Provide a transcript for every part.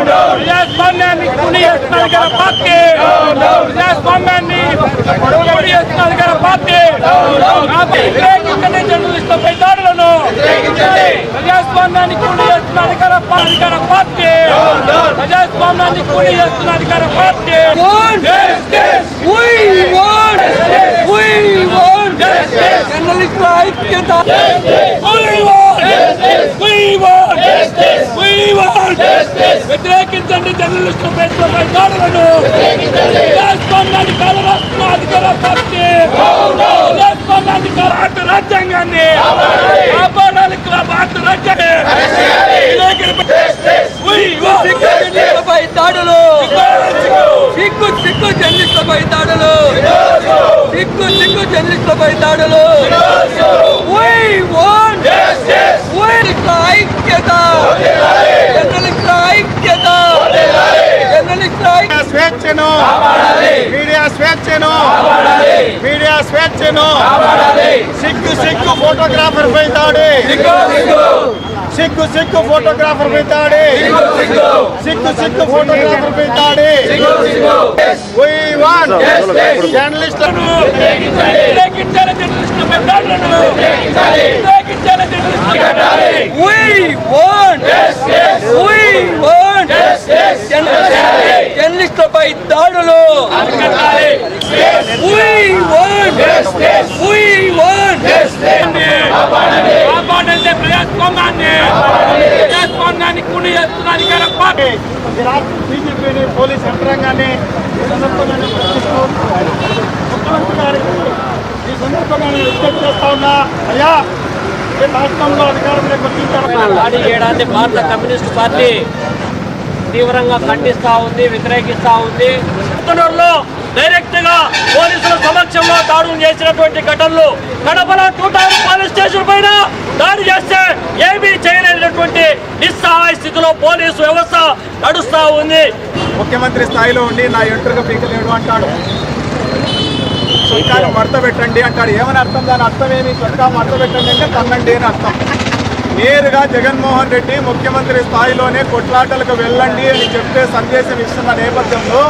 ప్రజాస్వామ్యాన్ని కుని చేస్తున్నది గల పార్టీ ప్రజాస్వామ్యాన్ని కుని చేస్తున్నది గల పార్టీ వ్యతిరేకించండి జర్నలిస్టులపై దాడులను ప్రజాస్వామ్యాన్ని కూలి చేస్తున్నది గల పార్టీ గల పార్టీ ప్రజాస్వామ్యాన్ని కూలి చేస్తున్నది గల పార్టీ జర్నలిస్టుల ఐక్యత వ్యతిరేకించండి జర్నలిస్టుల పేర్లపై దాడులను ప్రజాస్వామ్యాన్ని కాలరాస్తున్న అధికార పార్టీ! ప్రజాస్వామ్యాన్ని భారత రాజ్యాంగాన్ని! కాపాడాలి! భారత జర్నలిస్టులపై దాడులు! సిగ్గు సిగ్గు జర్నలిస్టులపై దాడులు! సిగ్గు సిగ్గు జర్నలిస్టులపై దాడులు We want justice. జర్నలిస్టుల ఐక్యత జర్నలిస్టుల ఐక్యత జర్నలిస్టుల ఐక్యత స్వేచ్ఛను. మీడియా స్వేచ్ఛను. మీడియా స్వేచ్ఛను. సిగ్గు సిగ్గు ఫోటోగ్రాఫర్ పై దాడి సిగ్గు. సిగ్గు ఫోటోగ్రాఫర్ పై దాడి సిగ్గు. సిగ్గు ఫోటోగ్రాఫర్ పై దాడి We want జర్నలిస్టులను దాడులను వ్యతిరేకించాలి జర్నలిస్టులపై We want. We want. జర్నలిస్టులపై దాడులు. కాపాడండి ప్రజాస్వామ్యాన్ని. ప్రజాస్వామ్యాన్ని బీజేపీని పోలీస్ యంత్రాంగాన్ని ముఖ్యమంత్రి గారికి ఈ సందర్భంగా నేను విజ్ఞప్తి చేస్తా ఉన్నా అయ్యా రాష్ట్రంలో అధికారంలోకి వచ్చిన దాడి చేయడాన్ని భారత కమ్యూనిస్ట్ పార్టీ తీవ్రంగా ఖండిస్తా ఉంది వ్యతిరేకిస్తా ఉంది. లో డైరెక్ట్గా పోలీసుల సమక్షంలో దాడులు చేసినటువంటి ఘటనలు కడపలో టూ టౌన్ పోలీస్ స్టేషన్ పైన దాడి చేస్తే ఏమీ చేయలేనటువంటి నిస్సహాయ స్థితిలో పోలీసు వ్యవస్థ నడుస్తా ఉంది. ముఖ్యమంత్రి స్థాయిలో ఉండి నా ఎంట్రుగా పీకలేడు అంటాడు. చొక్కాను మడత పెట్టండి అంటాడు. ఏమని అర్థం దాని అర్థం ఏమి? చొక్కా మడత పెట్టండి అంటే తన్నండి అని అర్థం. నేరుగా జగన్మోహన్ రెడ్డి ముఖ్యమంత్రి స్థాయిలోనే కొట్లాటలకు వెళ్ళండి అని చెప్పే సందేశం ఇస్తున్న నేపథ్యంలో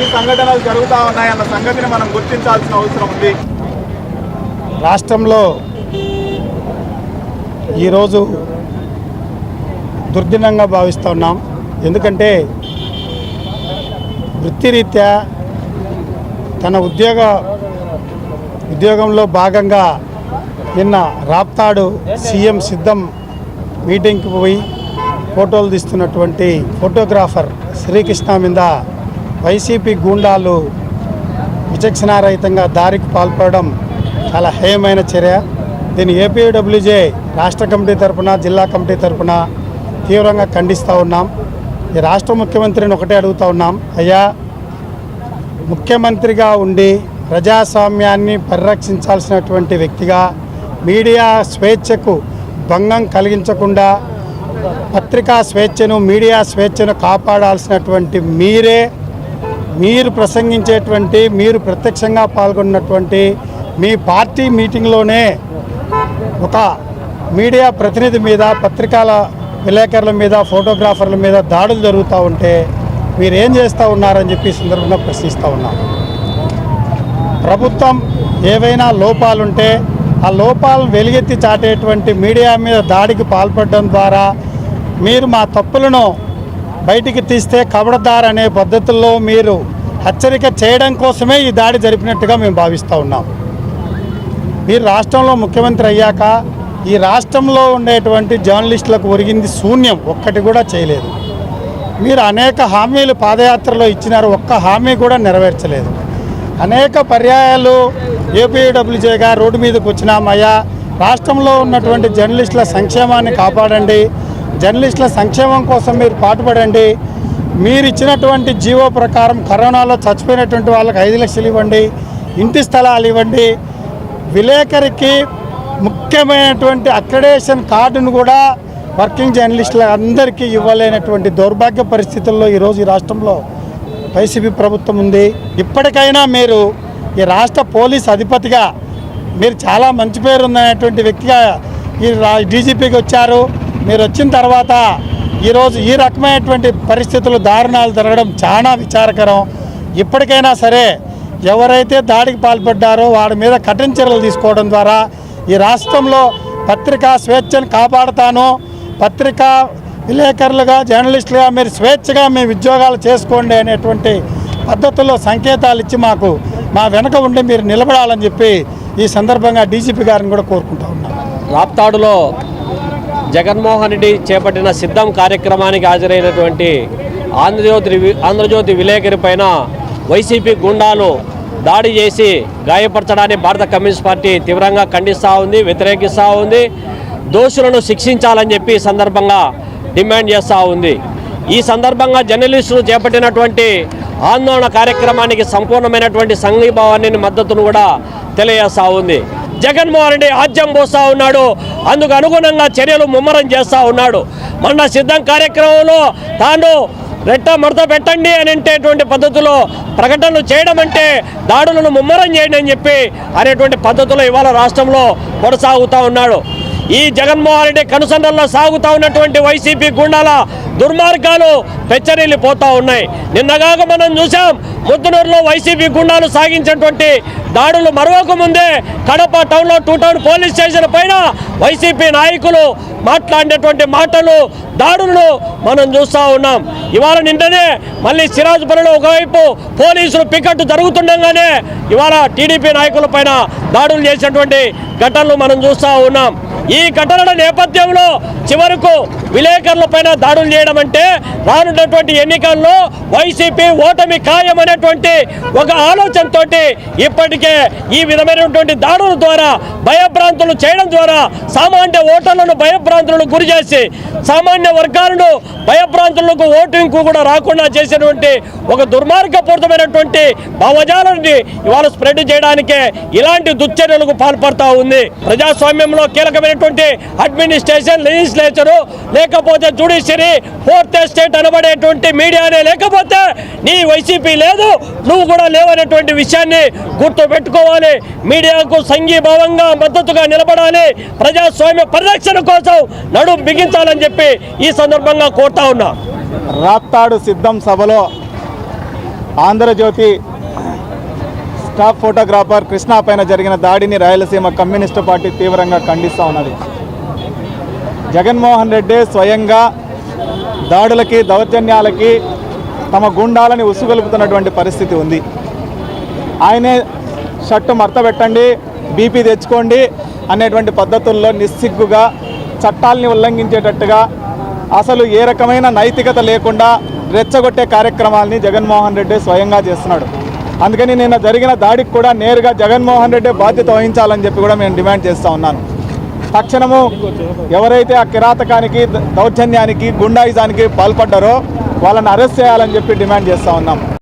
ఈ సంఘటనలు జరుగుతూ ఉన్నాయన్న సంగతిని మనం గుర్తించాల్సిన అవసరం ఉంది. రాష్ట్రంలో ఈరోజు దుర్దినంగా భావిస్తూ ఉన్నాం. ఎందుకంటే వృత్తిరీత్యా తన ఉద్యోగ ఉద్యోగంలో భాగంగా నిన్న రాప్తాడు సీఎం సిద్ధం మీటింగ్కి పోయి ఫోటోలు తీస్తున్నటువంటి ఫోటోగ్రాఫర్ శ్రీకృష్ణ మీద వైసీపీ గూండాలు విచక్షణారహితంగా దారికి పాల్పడడం చాలా హేయమైన చర్య. దీన్ని ఏపీడబ్ల్యూజే రాష్ట్ర కమిటీ తరఫున జిల్లా కమిటీ తరపున తీవ్రంగా ఖండిస్తూ ఉన్నాం. ఈ రాష్ట్ర ముఖ్యమంత్రిని ఒకటే అడుగుతూ ఉన్నాం. అయ్యా ముఖ్యమంత్రిగా ఉండి ప్రజాస్వామ్యాన్ని పరిరక్షించాల్సినటువంటి వ్యక్తిగా మీడియా స్వేచ్ఛకు భంగం కలిగించకుండా పత్రికా స్వేచ్ఛను మీడియా స్వేచ్ఛను కాపాడాల్సినటువంటి మీరే మీరు ప్రసంగించేటువంటి మీరు ప్రత్యక్షంగా పాల్గొన్నటువంటి మీ పార్టీ మీటింగ్లోనే ఒక మీడియా ప్రతినిధి మీద పత్రికల విలేకరుల మీద ఫోటోగ్రాఫర్ల మీద దాడులు జరుగుతూ ఉంటే మీరేం చేస్తూ ఉన్నారని చెప్పి సందర్భంగా ప్రశ్నిస్తూ ఉన్నాం ప్రభుత్వం ఏవైనా లోపాలుంటే ఆ లోపాలను వెలుగెత్తి చాటేటువంటి మీడియా మీద దాడికి పాల్పడడం ద్వారా మీరు మా తప్పులను బయటికి తీస్తే కబడదార్ అనే పద్ధతుల్లో మీరు హెచ్చరిక చేయడం కోసమే ఈ దాడి జరిపినట్టుగా మేము భావిస్తూ ఉన్నాం. మీరు రాష్ట్రంలో ముఖ్యమంత్రి అయ్యాక ఈ రాష్ట్రంలో ఉండేటువంటి జర్నలిస్టులకు ఒరిగింది శూన్యం ఒక్కటి కూడా చేయలేదు. మీరు అనేక హామీలు పాదయాత్రలో ఇచ్చినారు ఒక్క హామీ కూడా నెరవేర్చలేదు. అనేక పర్యాయాలు ఏపీడబ్ల్యూజేగా రోడ్డు మీదకి వచ్చినామయ్యా రాష్ట్రంలో ఉన్నటువంటి జర్నలిస్టుల సంక్షేమాన్ని కాపాడండి. జర్నలిస్టుల సంక్షేమం కోసం మీరు పాటుపడండి. మీరు ఇచ్చినటువంటి జీవో ప్రకారం కరోనాలో చచ్చిపోయినటువంటి వాళ్ళకి ఐదు లక్షలు ఇవ్వండి. ఇంటి స్థలాలు ఇవ్వండి. విలేకరికి ముఖ్యమైనటువంటి అక్రెడేషన్ కార్డును కూడా వర్కింగ్ జర్నలిస్టుల అందరికీ ఇవ్వలేనటువంటి దౌర్భాగ్య పరిస్థితుల్లో ఈరోజు ఈ రాష్ట్రంలో వైసీపీ ప్రభుత్వం ఉంది. ఇప్పటికైనా మీరు ఈ రాష్ట్ర పోలీస్ అధిపతిగా మీరు చాలా మంచి పేరు ఉన్నటువంటి వ్యక్తిగా ఈ డీజీపీకి వచ్చారు. మీరు వచ్చిన తర్వాత ఈరోజు ఈ రకమైనటువంటి పరిస్థితులు దారుణాలు జరగడం చాలా విచారకరం. ఇప్పటికైనా సరే ఎవరైతే దాడికి పాల్పడ్డారో వాడి మీద కఠిన చర్యలు తీసుకోవడం ద్వారా ఈ రాష్ట్రంలో పత్రికా స్వేచ్ఛను కాపాడుతాను. పత్రికా విలేకరులుగా జర్నలిస్టులుగా మీరు స్వేచ్ఛగా మీ ఉద్యోగాలు చేసుకోండి అనేటువంటి పద్ధతుల్లో సంకేతాలు ఇచ్చి మాకు మా వెనక ఉండి మీరు నిలబడాలని చెప్పి ఈ సందర్భంగా డీజీపీ గారిని కూడా కోరుకుంటా ఉన్నాం. రాప్తాడులో జగన్మోహన్ రెడ్డి చేపట్టిన సిద్ధం కార్యక్రమానికి హాజరైనటువంటి ఆంధ్రజ్యోతి వి- ఆంధ్రజ్యోతి విలేకరి పైన వైసీపీ గుండాలు దాడి చేసి గాయపరచడాన్ని భారత కమ్యూనిస్ట్ పార్టీ తీవ్రంగా ఖండిస్తూ ఉంది వ్యతిరేకిస్తూ ఉంది దోషులను శిక్షించాలని చెప్పి సందర్భంగా డిమాండ్ చేస్తూ ఉంది. ఈ సందర్భంగా జర్నలిస్టులు చేపట్టినటువంటి ఆందోళన కార్యక్రమానికి సంపూర్ణమైనటువంటి సంఘీభావాన్ని మద్దతును కూడా తెలియజేస్తూ ఉంది. జగన్మోహన్ రెడ్డి ఆజ్యం పోస్తూ ఉన్నాడు. అందుకు అనుగుణంగా చర్యలు ముమ్మరం చేస్తూ ఉన్నాడు. మొన్న సిద్ధం కార్యక్రమంలో తాను రెట్ట మడత పెట్టండి అని అనేటువంటి పద్ధతిలో ప్రకటనలు చేయడం అంటే దాడులను ముమ్మరం చేయండి అని చెప్పి అనేటువంటి పద్ధతిలో ఇవాళ రాష్ట్రంలో కొనసాగుతూ ఉన్నాడు. ఈ జగన్మోహన్ రెడ్డి కనుసన్నల్లో సాగుతూ ఉన్నటువంటి వైసీపీ గుండాల దుర్మార్గాలు పెచ్చరిల్లిపోతా ఉన్నాయి. నిన్నగాక మనం చూసాం ముద్దునూరులో వైసీపీ గుండాలు సాగించినటువంటి దాడులు మరొక ముందే కడప టౌన్లో టూ టౌన్ పోలీస్ స్టేషన్ పైన వైసీపీ నాయకులు మాట్లాడినటువంటి మాటలు దాడులను మనం చూస్తూ ఉన్నాం. ఇవాళ నిండనే మళ్ళీ సిరాజ్పురంలో ఒకవైపు పోలీసులు పికెట్ జరుగుతుండగానే ఇవాళ టీడీపీ నాయకుల పైన దాడులు చేసినటువంటి ఘటనలు మనం చూస్తూ ఉన్నాం. ఈ ఘటనల నేపథ్యంలో చివరకు విలేకరుల పైన దాడులు చేయడం అంటే రానున్నటువంటి ఎన్నికల్లో వైసీపీ ఓటమి ఖాయమనేటువంటి ఒక ఆలోచనతో ఇప్పటికే ఈ విధమైనటువంటి దాడుల ద్వారా భయభ్రాంతులు చేయడం ద్వారా సామాన్య ఓటర్లను భయభ్రాంతులకు గురి చేసి సామాన్య వర్గాలను భయభ్రాంతులకు ఓటింగ్కు కూడా రాకుండా చేసినటువంటి ఒక దుర్మార్గపూరితమైనటువంటి భావజాలని ఇవాళ స్ప్రెడ్ చేయడానికే ఇలాంటి దుశ్చర్యలకు పాల్పడతా ఉంది. ప్రజాస్వామ్యంలో కీలకమైన కీలకమైనటువంటి అడ్మినిస్ట్రేషన్ లెజిస్లేచరు లేకపోతే జుడిషియరీ ఫోర్త్ ఎస్టేట్ అనబడేటువంటి మీడియానే లేకపోతే నీ వైసీపీ లేదు నువ్వు కూడా లేవనేటువంటి విషయాన్ని గుర్తు పెట్టుకోవాలి మీడియాకు సంఘీభావంగా మద్దతుగా నిలబడాలి. ప్రజాస్వామ్య పరిరక్షణ కోసం నడుం బిగించాలని చెప్పి ఈ సందర్భంగా కోరుతా ఉన్నా. రాత్తాడు సిద్ధం సభలో ఆంధ్రజ్యోతి స్టాఫ్ ఫోటోగ్రాఫర్ కృష్ణ పైన జరిగిన దాడిని రాయలసీమ కమ్యూనిస్టు పార్టీ తీవ్రంగా ఖండిస్తూ ఉన్నది. జగన్మోహన్ రెడ్డి స్వయంగా దాడులకి దౌర్జన్యాలకి తమ గుండాలని ఉసుగొలుపుతున్నటువంటి పరిస్థితి ఉంది. ఆయనే షర్టు మర్తబెట్టండి బీపీ తెచ్చుకోండి అనేటువంటి పద్ధతుల్లో నిస్సిగ్గుగా చట్టాల్ని ఉల్లంఘించేటట్టుగా అసలు ఏ రకమైన నైతికత లేకుండా రెచ్చగొట్టే కార్యక్రమాల్ని జగన్మోహన్ రెడ్డి స్వయంగా చేస్తున్నాడు. అందుకని నిన్న జరిగిన దాడికి కూడా నేరుగా జగన్మోహన్ రెడ్డి బాధ్యత వహించాలని చెప్పి కూడా నేను డిమాండ్ చేస్తూ ఉన్నాను. తక్షణము ఎవరైతే ఆ కిరాతకానికి దౌర్జన్యానికి గుండాయిజానికి పాల్పడ్డారో వాళ్ళని అరెస్ట్ చేయాలని చెప్పి డిమాండ్ చేస్తూ ఉన్నాం.